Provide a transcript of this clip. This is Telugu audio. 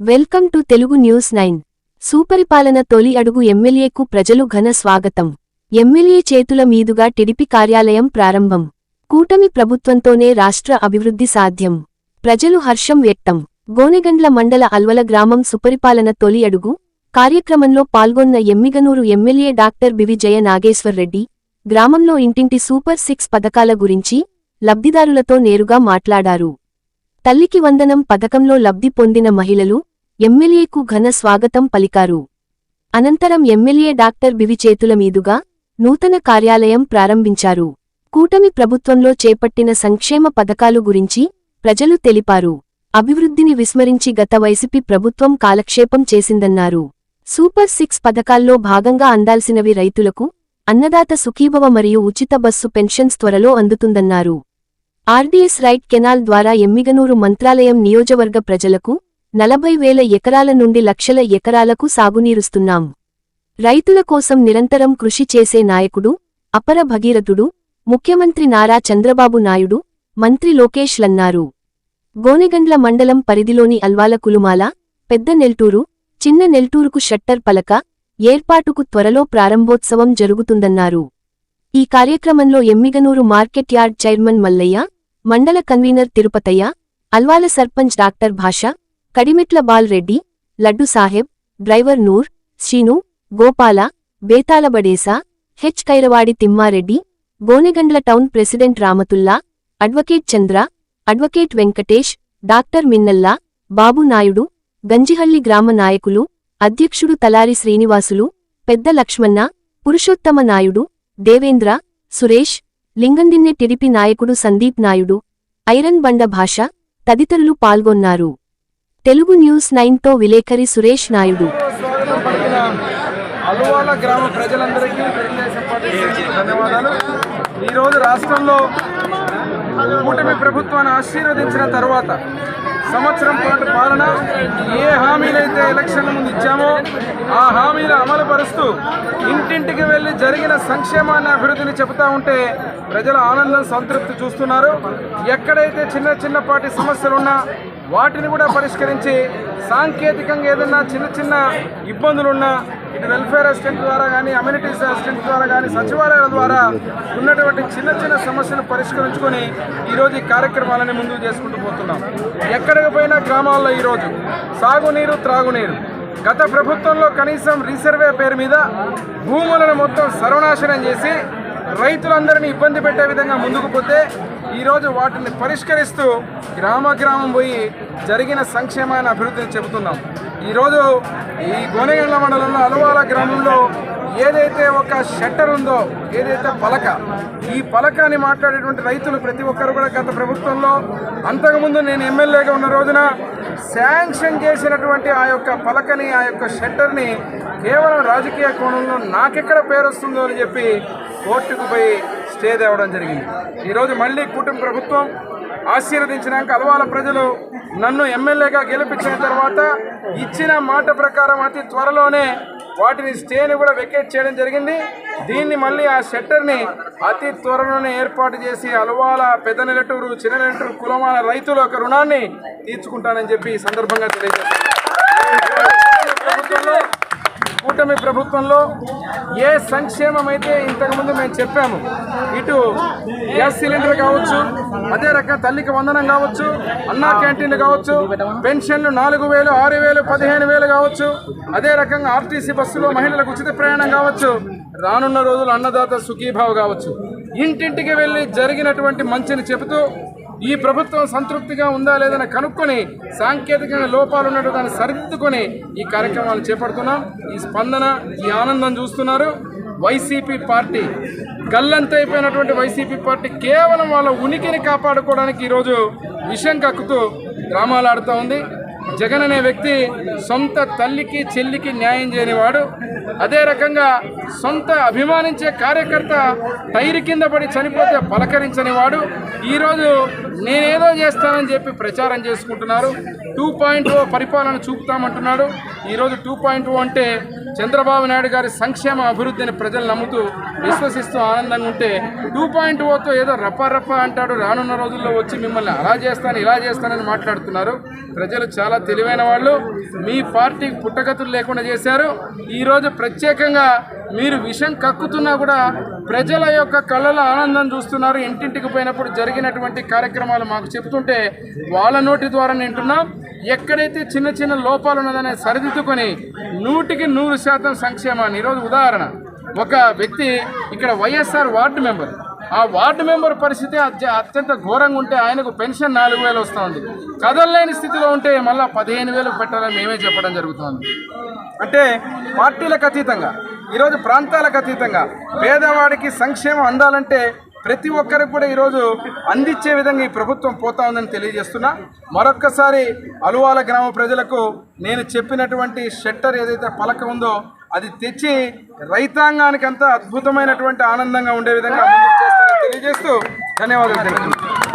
Welcome to Telugu news nine. సూపరిపాలన తొలి అడుగు ఎమ్మెల్యేకు ప్రజలు ఘన స్వాగతం. ఎమ్మెల్యే చేతుల మీదుగా టిడిపి కార్యాలయం ప్రారంభం. కూటమి ప్రభుత్వంతోనే రాష్ట్ర అభివృద్ధి సాధ్యం. ప్రజలు హర్షం వ్యక్తం. గోనెగండ్ల మండల అల్వల గ్రామం సుపరిపాలన తొలి అడుగు కార్యక్రమంలో పాల్గొన్న ఎమ్మిగనూరు ఎమ్మెల్యే డాక్టర్ బివిజయ నాగేశ్వర్రెడ్డి గ్రామంలో ఇంటింటి సూపర్ సిక్స్ పథకాల గురించి లబ్ధిదారులతో నేరుగా మాట్లాడారు. తల్లికి వందనం పథకంలో లబ్ధి పొందిన మహిళలు ఎమ్మెల్యేకు ఘన స్వాగతం పలికారు. అనంతరం ఎమ్మెల్యే డాక్టర్ బివి చేతుల మీదుగా నూతన కార్యాలయం ప్రారంభించారు. కూటమి ప్రభుత్వంలో చేపట్టిన సంక్షేమ పథకాలు గురించి ప్రజలు తెలిపారు. అభివృద్ధిని విస్మరించి గత వైసీపీ ప్రభుత్వం కాలక్షేపం చేసిందన్నారు. సూపర్ సిక్స్ పథకాల్లో భాగంగా అందాల్సినవి రైతులకు అన్నదాత సుఖీభవ మరియు ఉచిత బస్సు పెన్షన్స్ త్వరలో అందుతుందన్నారు. ఆర్డీఎస్ రైట్ కెనాల్ ద్వారా ఎమ్మిగనూరు మంత్రాలయం నియోజవర్గ ప్రజలకు నలభై వేల ఎకరాల నుండి లక్షల ఎకరాలకు సాగునీరుస్తున్నాం. రైతుల కోసం నిరంతరం కృషి చేసే నాయకుడు అపర భగీరథుడు ముఖ్యమంత్రి నారా చంద్రబాబు నాయుడు మంత్రి లోకేష్ లన్నారు. గోనెగండ్ల మండలం పరిధిలోని అల్వాల కులుమాల పెద్ద నెల్టూరు చిన్న నెల్టూరుకు షట్టర్ పలక ఏర్పాటుకు త్వరలో ప్రారంభోత్సవం జరుగుతుందన్నారు. ఈ కార్యక్రమంలో Emmiganur market yard chairman Mallayya మండల convener Tirupatayya Alwala sarpanch doctor Basha Kadimetla Balreddy Laddu Saheb driver Noor Srinu Gopala Betalabadesa H Kairavadi Thimmareddy Gonegandla town president Ramatulla advocate Chandra advocate Venkatesh doctor Minnalla Babu Naidu Ganjihalli గ్రామ నాయకులు అధ్యక్షుడు తలారి శ్రీనివాసులు పెద్ద లక్ష్మణ పురుషోత్తమ నాయుడు దేవేంద్ర సురేష్ లింగందిన్నె టిడిపి నాయకుడు సందీప్ నాయుడు ఐరన్ బండ భాష తదితరులు పాల్గొన్నారు. తెలుగు న్యూస్ నైన్తో విలేకరి సురేష్ నాయుడు. అలువాల గ్రామ ప్రజలందరికీ ధన్యవాదాలు. ఈరోజు రాష్ట్రంలో కూటమి ప్రభుత్వాన్ని ఆశీర్వదించిన తర్వాత సంవత్సరం పాటు పాలన ఏ హామీలైతే ఎలక్షన్ ముందు ఇచ్చామో ఆ హామీలు అమలుపరుస్తూ ఇంటింటికి వెళ్ళి జరిగిన సంక్షేమాన్ని అభివృద్ధిని చెబుతా ఉంటే ప్రజల ఆనందం సంతృప్తి చూస్తున్నారు. ఎక్కడైతే చిన్న చిన్నపాటి సమస్యలున్నా వాటిని కూడా పరిష్కరించి సాంకేతికంగా ఏదైనా చిన్న చిన్న ఇబ్బందులున్నా ఇటు వెల్ఫేర్ అసిస్టెంట్ ద్వారా కానీ అమ్యూనిటీస్ అసిస్టెంట్ ద్వారా కానీ సచివాలయాల ద్వారా ఉన్నటువంటి చిన్న చిన్న సమస్యలు పరిష్కరించుకొని ఈరోజు ఈ కార్యక్రమాలని ముందుకు చేసుకుంటూ పోతున్నాం. ఎక్కడికి పోయినా గ్రామాల్లో ఈరోజు సాగునీరు త్రాగునీరు. గత ప్రభుత్వంలో కనీసం రీసర్వే పేరు మీద భూములను మొత్తం సర్వనాశనం చేసి రైతులందరినీ ఇబ్బంది పెట్టే విధంగా ముందుకు పోతే ఈరోజు వాటిని పరిష్కరిస్తూ గ్రామ గ్రామం పోయి జరిగిన సంక్షేమాన్ని అభివృద్ధిని చెబుతున్నాం. ఈరోజు ఈ గోనెగండ్ల మండలంలో అలవాల గ్రామంలో ఏదైతే ఒక షట్టర్ ఉందో ఏదైతే పలక ఈ పలక అని మాట్లాడేటువంటి రైతులు ప్రతి ఒక్కరు కూడా గత ప్రభుత్వంలో అంతకుముందు నేను ఎమ్మెల్యేగా ఉన్న రోజున శాంక్షన్ చేసినటువంటి ఆ యొక్క పలకని ఆ యొక్క షట్టర్ని కేవలం రాజకీయ కోణంలో నాకెక్కడ పేరు వస్తుందో అని చెప్పి కోర్టుకు పోయి స్టే తేవడం జరిగింది. ఈరోజు మళ్ళీ కుటుంబ ప్రభుత్వం ఆశీర్వదించినాక అలవాల ప్రజలు నన్ను ఎమ్మెల్యేగా గెలిపించిన తర్వాత ఇచ్చిన మాట ప్రకారం అతి త్వరలోనే వాటిని స్టేని కూడా వెకేట్ చేయడం జరిగింది. దీన్ని మళ్ళీ ఆ షట్టర్ని అతి త్వరలోనే ఏర్పాటు చేసి అలవాల పెద్ద నెలటూరు చిన్న నెలటూరు కులమాల రైతుల యొక్క రుణాన్ని తీర్చుకుంటానని చెప్పి ఈ సందర్భంగా తెలియజేస్తాను కూటమి ప్రభుత్వంలో ఏ సంక్షేమం అయితే ఇంతకుముందు మేము చెప్పాము ఇటు గ్యాస్ సిలిండర్ కావచ్చు అదే రకంగా తల్లికి వందనం కావచ్చు అన్నా క్యాంటీన్లు కావచ్చు పెన్షన్లు నాలుగు వేలు ఆరు వేలు పదిహేను వేలు కావచ్చు అదే రకంగా ఆర్టీసీ బస్సులో మహిళలకు ఉచిత ప్రయాణం కావచ్చు రానున్న రోజులు అన్నదాత సుఖీభావ కావచ్చు. ఇంటింటికి వెళ్ళి జరిగినటువంటి మంచిని చెబుతూ ఈ ప్రభుత్వం సంతృప్తిగా ఉందా లేదని కనుక్కొని సాంకేతికంగా లోపాలు ఉన్నట్టు దాన్ని సరిదిద్దుకొని ఈ కార్యక్రమాలు చేపడుతున్నాం. ఈ స్పందన ఈ ఆనందం చూస్తున్నారు. వైసీపీ పార్టీ గల్లంతైపోయినటువంటి వైసీపీ పార్టీ కేవలం వాళ్ళ ఉనికిని కాపాడుకోవడానికి ఈరోజు విషం కక్కుతూ డ్రామాలు ఆడుతూ ఉంది. జగన్ అనే వ్యక్తి సొంత తల్లికి చెల్లికి న్యాయం చేయనివాడు. అదే రకంగా సొంత అభిమానించే కార్యకర్త టైర్ కింద పడి చనిపోతే పలకరించని వాడు ఈరోజు నేనేదో చేస్తానని చెప్పి ప్రచారం చేసుకుంటున్నారు. టూ పాయింట్ ఓ పరిపాలన చూపుతామంటున్నాడు. ఈరోజు టూ పాయింట్ ఓ అంటే చంద్రబాబు నాయుడు గారి సంక్షేమ అభివృద్ధిని ప్రజలు నమ్ముతూ విశ్వసిస్తూ ఆనందంగా ఉంటే టూ పాయింట్ ఓతో ఏదో రప్ప రప్ప అంటాడు. రానున్న రోజుల్లో వచ్చి మిమ్మల్ని అలా చేస్తాను ఇలా చేస్తానని మాట్లాడుతున్నారు. ప్రజలు చాలా తెలివైన వాళ్ళు. మీ పార్టీకి పుట్టగతులు లేకుండా చేశారు. ఈరోజు ప్రత్యేకంగా మీరు విషం కక్కుతున్నా కూడా ప్రజల యొక్క కళ్ళలో ఆనందం చూస్తున్నారు. ఇంటింటికి పోయినప్పుడు జరిగినటువంటి కార్యక్రమాలు మాకు చెప్తుంటే వాళ్ళ నోటి ద్వారా వింటున్నాం. ఎక్కడైతే చిన్న చిన్న లోపాలు ఉన్నదనే సరిదిద్దుకొని నూటికి నూరు శాతం సంక్షేమాన్ని. ఈరోజు ఉదాహరణ ఒక వ్యక్తి ఇక్కడ వైఎస్ఆర్ వార్డు మెంబర్. ఆ వార్డు మెంబర్ పరిస్థితి అత్యంత ఘోరంగా ఉంటే ఆయనకు పెన్షన్ నాలుగు వేలు వస్తుంది కదలలేని స్థితిలో ఉంటే మళ్ళీ పదిహేను వేలు పెట్టాలని మేమే చెప్పడం జరుగుతుంది. అంటే పార్టీలకు అతీతంగా ఈరోజు ప్రాంతాలకు అతీతంగా పేదవాడికి సంక్షేమం అందాలంటే ప్రతి ఒక్కరికి కూడా ఈరోజు అందించే విధంగా ఈ ప్రభుత్వం పోతా ఉందని తెలియజేస్తున్నా. మరొక్కసారి అలువాల గ్రామ ప్రజలకు నేను చెప్పినటువంటి షట్టర్ ఏదైతే పలక ఉందో అది తెచ్చి రైతాంగానికి అంతా అద్భుతమైనటువంటి ఆనందంగా ఉండే విధంగా ముందుకు తెలియజేస్తూ ధన్యవాదాలు